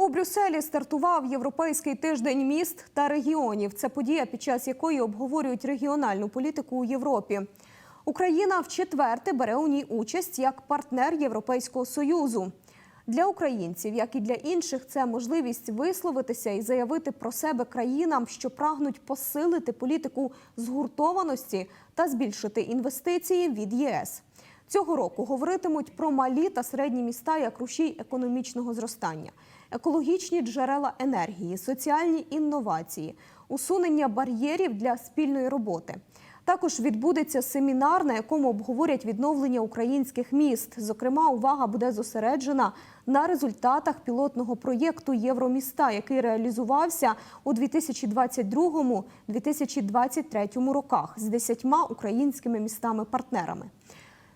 У Брюсселі стартував європейський тиждень міст та регіонів. Це подія, під час якої обговорюють регіональну політику у Європі. Україна вчетверте бере у ній участь як партнер Європейського союзу. Для українців, як і для інших, це можливість висловитися і заявити про себе країнам, що прагнуть посилити політику згуртованості та збільшити інвестиції від ЄС. Цього року говоритимуть про малі та середні міста як рушій економічного зростання, екологічні джерела енергії, соціальні інновації, усунення бар'єрів для спільної роботи. Також відбудеться семінар, на якому обговорять відновлення українських міст. Зокрема, увага буде зосереджена на результатах пілотного проєкту Євроміста, який реалізувався у 2022-2023 роках з десятьма українськими містами-партнерами.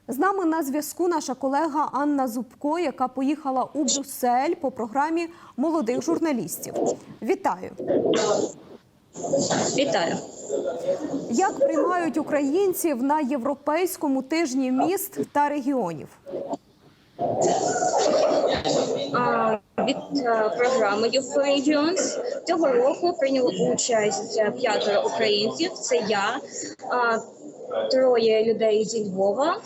З нами на зв'язку наша колега Анна Зубко, яка поїхала у Брюссель по програмі молодих журналістів. Вітаю! Вітаю. Як приймають українців на європейському тижні міст та регіонів? Від е, програми Regions цього року прийняло участь п'ятеро українців. Це я, троє людей зі Львова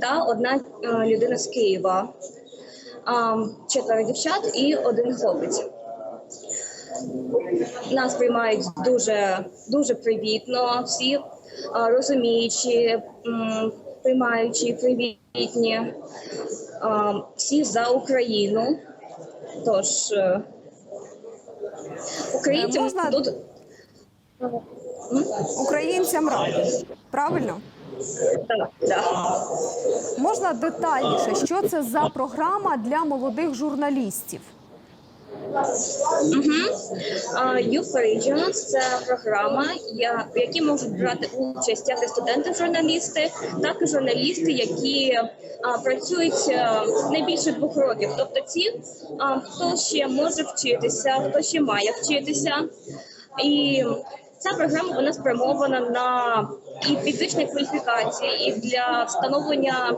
та одна е, людина з Києва, четверо дівчат і один хлопець. Нас приймають дуже дуже привітно, всі а, розуміючі, приймаючі, привітні, а, всі за Україну. Тож е, українцям Е, можна- тут Українцям раді. Правильно? Так, так. Можна детальніше, що це за програма для молодих журналістів? Угу. Youth for – це програма, в якій можуть брати участь як і студенти-журналісти, так і журналісти, які працюють а, не більше двох років. Тобто ті, хто ще може вчитися, хто ще має вчитися. І ця програма вона спрямована на і підвищення кваліфікації, і для встановлення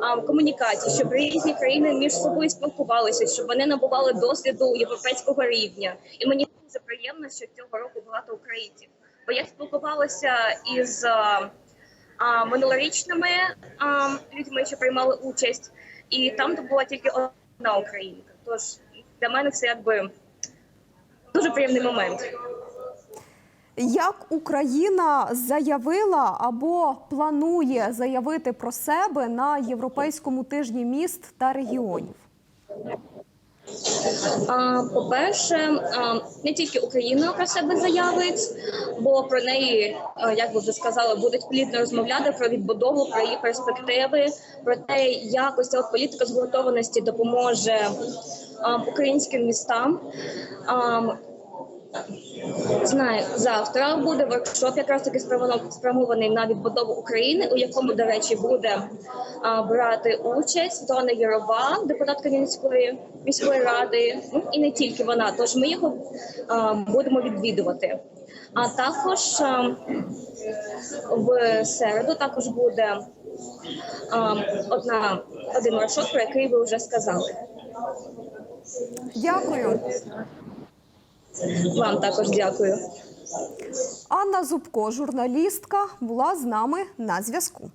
а, комунікації, щоб різні країни між собою спілкувалися, щоб вони набували досвіду європейського рівня. І мені дуже приємно, що цього року багато українців. Бо я спілкувалася із а, минулорічними а, людьми, що приймали участь, і там була тільки одна українка. Тож для мене це якби дуже приємний момент. Як Україна заявила або планує заявити про себе на європейському тижні міст та регіонів? По-перше, не тільки Україна про себе заявить, бо про неї, як ви вже сказали, будуть плідно розмовляти про відбудову, про її перспективи, про те, як ось ця політика згуртованості допоможе українським містам. Знаю, завтра буде воркшоп, якраз таки спрямований на відбудову України, у якому, до речі, буде а, брати участь Світлана Ярова, депутатка Вінницької міської ради, ну і не тільки вона. Тож ми його а, будемо відвідувати. А також а, в середу також буде а, одна один воркшоп, про який ви вже сказали. Дякую. Вам також дякую. Анна Зубко, журналістка, була з нами на зв'язку.